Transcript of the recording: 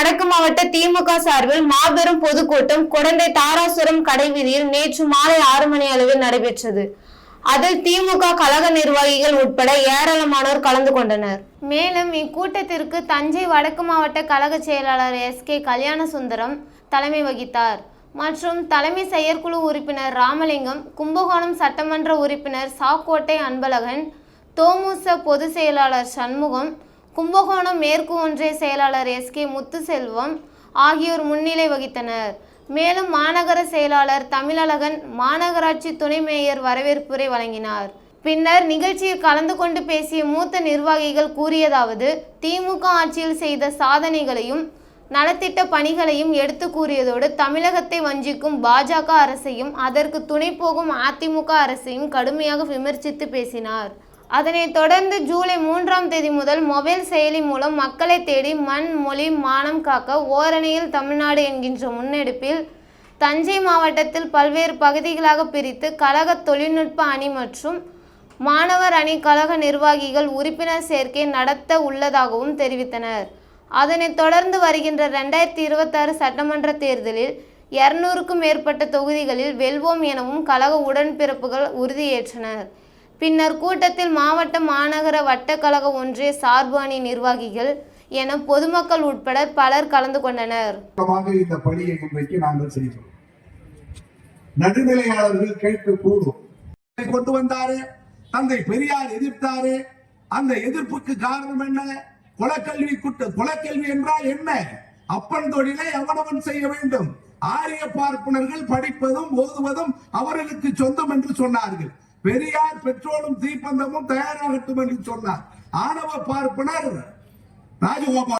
வடக்கு மாவட்ட திமுக சார்பில் மாபெரும் பொதுக்கூட்டம் குடந்தை தாராசுரம் கடைவீதியில் நேற்று மாலை ஆறு மணி அளவில் நடைபெற்றது. அதில் திமுக கழக நிர்வாகிகள் உட்பட ஏராளமானோர் கலந்து கொண்டனர். மேலும் இக்கூட்டத்திற்கு தஞ்சை வடக்கு மாவட்ட கழக செயலாளர் எஸ். கே. கல்யாணசுந்தரம் தலைமை வகித்தார். மற்றும் தலைமை செயற்குழு உறுப்பினர் ராமலிங்கம் கும்பகோணம் சட்டமன்ற உறுப்பினர் சாக்கோட்டை அன்பழகன் தோமுச பொதுச் செயலாளர் சண்முகம் கும்பகோணம் மேற்கு ஒன்றிய செயலாளர் எஸ் கே முத்துசெல்வம் ஆகியோர் முன்னிலை வகித்தனர். மேலும் மாநகர செயலாளர் தமிழழகன் மாநகராட்சி துணை மேயர் வரவேற்புரை வழங்கினார். பின்னர் நிகழ்ச்சியில் கலந்து கொண்டு பேசிய மூத்த நிர்வாகிகள் கூறியதாவது திமுக ஆட்சியில் செய்த சாதனைகளையும் நலத்திட்ட பணிகளையும் எடுத்து கூறியதோடு தமிழகத்தை வஞ்சிக்கும் பாஜக அரசையும் அதற்கு துணை போகும் அதிமுக அரசையும் கடுமையாக விமர்சித்து பேசினார். அதனைத் தொடர்ந்து ஜூலை மூன்றாம் தேதி முதல் மொபைல் செயலி மூலம் மக்களை தேடி மண் மொழி மானம் காக்க ஓரணியில் தமிழ்நாடு என்கின்ற முன்னெடுப்பில் தஞ்சை மாவட்டத்தில் பல்வேறு பகுதிகளாக பிரித்து கழக தொழில்நுட்ப அணி மற்றும் மாணவர் அணி கழக நிர்வாகிகள் உறுப்பினர் சேர்க்கை நடத்த உள்ளதாகவும் தெரிவித்தனர். அதனைத் தொடர்ந்து வருகின்ற ரெண்டாயிரத்தி இருபத்தாறு சட்டமன்ற தேர்தலில் இருநூறுக்கும் மேற்பட்ட தொகுதிகளில் வெல்வோம் எனவும் கழக உடன்பிறப்புகள் உறுதியேற்றனர். பின்னர் கூட்டத்தில் மாவட்ட மாநகர வட்டக்கழக ஒன்றிய சார்பு அணி நிர்வாகிகள் என பொதுமக்கள் உட்பட பலர் கலந்து கொண்டனர். இந்த பணியை இன்றைக்கு நாங்கள் செய்கிறோம். நடுநிலையாளர்கள் கேட்கக்கூடும் கொண்டு வந்தாரு தந்தை பெரியார் எதிர்த்தாரு. அந்த எதிர்ப்புக்கு காரணம் என்ன? குலக்கல்வி குட்ட குலக்கல்வி என்றால் என்ன? அப்பன் தொழிலை அவனவன் செய்ய வேண்டும். ஆரிய பார்ப்பனர்கள் படிப்பதும் ஓதுவதும் அவர்களுக்கு சொந்தம் என்று சொன்னார்கள். பெரியார் பெட்ரோலும் தீப்பந்தமும் தயாராகட்டும் என்று சொன்னார். ஆணவ பார்ப்பனர் ராஜகோபால்